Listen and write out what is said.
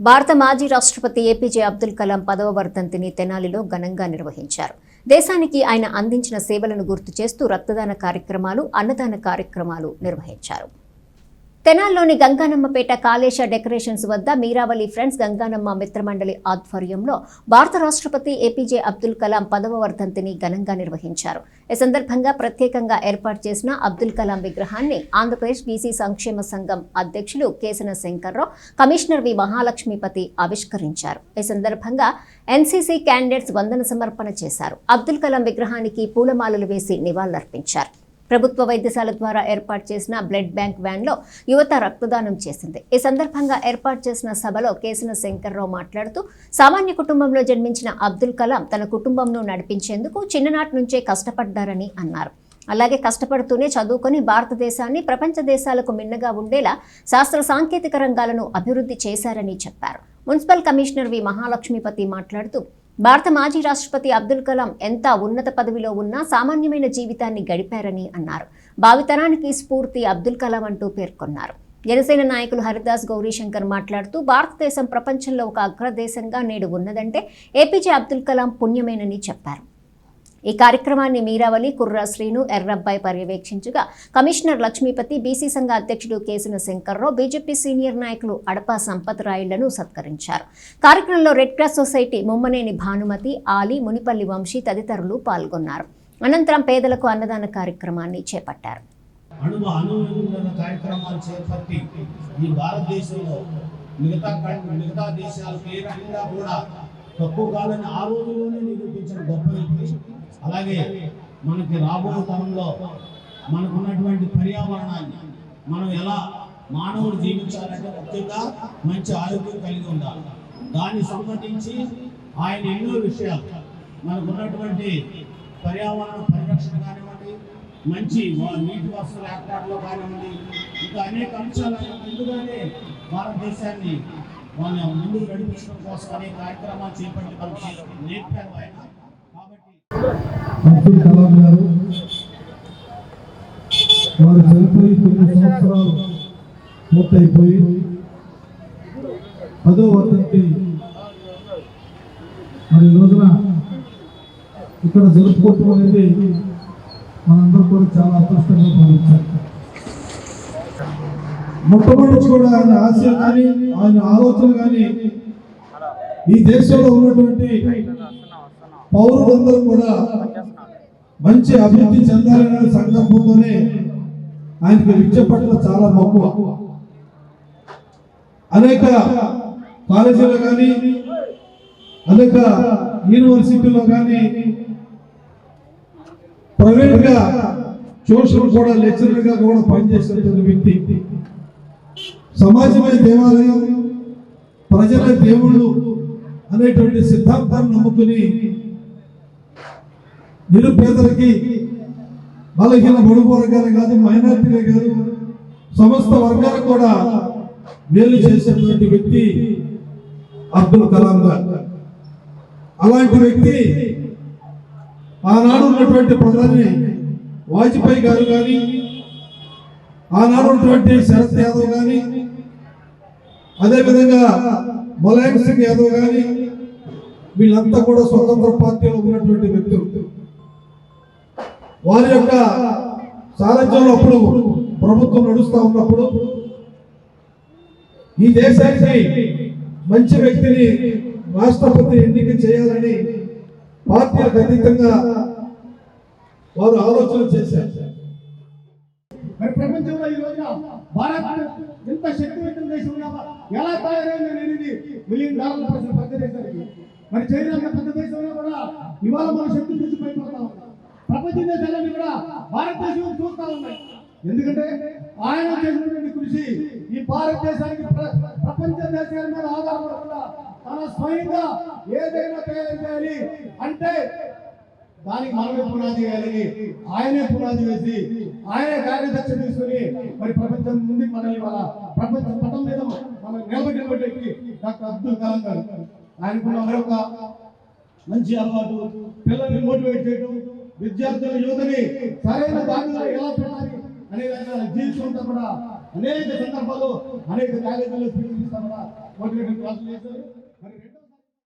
భారత మాజీ రాష్ట్రపతి ఏపీజే అబ్దుల్ కలాం పదవ వర్ధంతిని తెనాలిలో ఘనంగా నిర్వహించారు. దేశానికి ఆయన అందించిన సేవలను గుర్తు చేస్తూ రక్తదాన కార్యక్రమాలు అన్నదాన కార్యక్రమాలు నిర్వహించారు. తెనాల్లోని గంగానమ్మపేట కాళేశ డెకరేషన్స్ వద్ద మీరావళి ఫ్రెండ్స్ గంగానమ్మ మిత్రమండలి ఆధ్వర్యంలో భారత రాష్ట్రపతి ఏపీజే అబ్దుల్ కలాం పదవ వర్ధంతిని ఘనంగా నిర్వహించారు. ఈ సందర్భంగా ప్రత్యేకంగా ఏర్పాటు చేసిన అబ్దుల్ కలాం విగ్రహాన్ని ఆంధ్రప్రదేశ్ బీసీ సంక్షేమ సంఘం అధ్యక్షులు కేసన శంకర్రావు కమిషనర్ వి మహాలక్ష్మీపతి ఆవిష్కరించారు. ఈ సందర్భంగా ఎన్సీసీ క్యాండిడేట్స్ వందన సమర్పణ చేశారు. అబ్దుల్ కలాం విగ్రహానికి పూలమాలలు వేసి నివాళులర్పించారు. ప్రభుత్వ వైద్యశాల ద్వారా ఏర్పాటు చేసిన బ్లడ్ బ్యాంక్ వ్యాన్లో యువత రక్తదానం చేసింది. ఈ సందర్భంగా ఏర్పాటు చేసిన సభలో కేసిన శంకర్రావు మాట్లాడుతూ సామాన్య కుటుంబంలో జన్మించిన అబ్దుల్ కలాం తన కుటుంబంను నడిపించేందుకు చిన్ననాటి నుంచే కష్టపడ్డారని అన్నారు. అలాగే కష్టపడుతూనే చదువుకొని భారతదేశాన్ని ప్రపంచ దేశాలకు మిన్నగా ఉండేలా శాస్త్ర సాంకేతిక రంగాలను అభివృద్ధి చేశారని చెప్పారు. మున్సిపల్ కమిషనర్ వి మహాలక్ష్మీపతి మాట్లాడుతూ భారత మాజీ రాష్ట్రపతి అబ్దుల్ కలాం ఎంత ఉన్నత పదవిలో ఉన్నా సామాన్యమైన జీవితాన్ని గడిపారని అన్నారు. భావితరానికి స్ఫూర్తి అబ్దుల్ కలాం అంటూ పేర్కొన్నారు. జనసేన నాయకులు హరిదాస్ గౌరీశంకర్ మాట్లాడుతూ భారతదేశం ప్రపంచంలో ఒక అగ్రదేశంగా నేడు ఉన్నదంటే ఏపీజే అబ్దుల్ కలాం పుణ్యమేనని చెప్పారు. ఈ కార్యక్రమాన్ని మీరావళి కుర్రా శ్రీను ఎర్రబ్బాయి పర్యవేక్షించగా కమిషనర్ లక్ష్మీపతి బీసీ సంఘ అధ్యక్షుడు కేసున శంకర్రావు బీజేపీ సీనియర్ నాయకులు అడపా సంపత్ రాయుళ్ళను సత్కరించారు. కార్యక్రమంలో red cross society Mummaneni Bhanumathi Ali Munipalli Vamsi తదితరులు పాల్గొన్నారు. అనంతరం పేదలకు అన్నదాన కార్యక్రమాన్ని చేపట్టారు. అణువు అణువున కార్యక్రమాలు చేపట్టి ఈ భారతదేశంలో మిగతా మిగతా దేశాలకు ఏ రకంగా కూడా తక్కువ కాలని ఆ రోజుల్లోనే నిరూపించిన గొప్ప వ్యక్తి. అలాగే మనకి రాబోయే తరంలో మనకున్నటువంటి పర్యావరణాన్ని మనం ఎలా మానవుడు జీవించాలంటే ముఖ్యంగా మంచి ఆరోగ్యం కలిగి ఉండాలి. దాన్ని సంబంధించి ఆయన ఎన్నో విషయాలు మనకున్నటువంటి పర్యావరణ పరిరక్షణ కానివ్వండి మంచి నీటి వసతుల ఏర్పాటులో కానివ్వండి ఇంకా అనేక అంశాలను ముందుగానే భారతదేశాన్ని మన ముందుకు నడిపించడం కోసం అనేక కార్యక్రమాలు చేపట్టి మనకి నేర్పారు ఆయన. కాబట్టి అబ్దుల్ కలాం గారు వారు చనిపోయి కొన్ని సంవత్సరాలు పూర్తయిపోయి పదో వర్ధంతి మరి రోజున ఇక్కడ జరుపుకోవటం అనేది మనందరూ కూడా చాలా అదృష్టంగా భావించాలి. మొట్టమొదటి కూడా ఆయన ఆశయం కానీ ఆయన ఆలోచన కానీ ఈ దేశంలో ఉన్నటువంటి పౌరులందరూ కూడా మంచి అభివృద్ధి చెందాలనే సంకల్పంతోనే ఆయనకి విద్య పట్ల చాలా మక్కువ. అనేక కాలేజీలో కానీ అనేక యూనివర్సిటీలో కానీ ప్రైవేట్గా ట్యూషన్ కూడా లెక్చరర్గా కూడా పనిచేసినటువంటి వ్యక్తి. సమాజమే దేవాలయం ప్రజల దేవుళ్ళు అనేటువంటి సిద్ధాంతాన్ని నమ్ముకుని నిరుపేదలకి బలహీన బడుగు వర్గాలు కాదు మైనార్టీలే కాదు సమస్త వర్గాలకు కూడా మేలు చేసేటువంటి వ్యక్తి అబ్దుల్ కలాం గారు. అలాంటి వ్యక్తి ఆనాడు ఉన్నటువంటి ప్రధాని వాజ్పేయి గారు కానీ ఆనాడు ఉన్నటువంటి శరత్ యాదవ్ కానీ అదేవిధంగా ములాయం సింగ్ యాదవ్ కానీ వీళ్ళంతా కూడా స్వతంత్ర పార్టీలో ఉన్నటువంటి వ్యక్తులు. వారి యొక్క సారథ్యంలో అప్పుడు ప్రభుత్వం నడుస్తూ ఉన్నప్పుడు ఈ దేశానికి మంచి వ్యక్తిని రాష్ట్రపతి ఎన్నిక చేయాలని పార్టీలకు అతీతంగా వారు ఆలోచన చేశారు. మరి ప్రపంచంలో ఈ రోజున భారత్ ఎంత శక్తివంతం దేశం ఎలా తయారైంది అనేది మిలియన్ డాలర్ల ప్రశ్న పెద్ద దేశానికి మరి చైనా పెద్ద దేశంలో కూడా ఇవాళ మన శక్తి చూసి భయపడతా ఉన్నాం ప్రపంచ దేశాలన్నీ కూడా భారతదేశం చూస్తా ఉన్నాయి ఎందుకంటే ఆయన చేసినటువంటి కృషి ఈ భారతదేశానికి ప్రపంచ దేశాల మీద ఆధారపడకుండా తన స్వయంగా ఏదైనా తయారు చేయాలి అంటే దానికి మనమే పునాది వేయాలని ఆయనే పునాది వేసి ఆయనే కార్యదక్ష తీసుకుని మరి ప్రపంచం నుండి మనల్ని వాళ్ళ ప్రపంచ పటం మీద మనం నిలబెట్టినటువంటి డాక్టర్ అబ్దుల్ కలాం గారు. ఆయనకున్న మరొక మంచి అలవాటు పిల్లల్ని మోటివేట్ చేయడం విద్యార్థుల యువతని సరైన దారిలో ఎలా పెట్టాలి అనేది ఆయన కూడా. అనేక సందర్భాలు అనేక కాలేజీల్లో స్పీచ్ ఇస్తా కూడా. మోటివేషన్ క్లాసులు చేశారు. మరి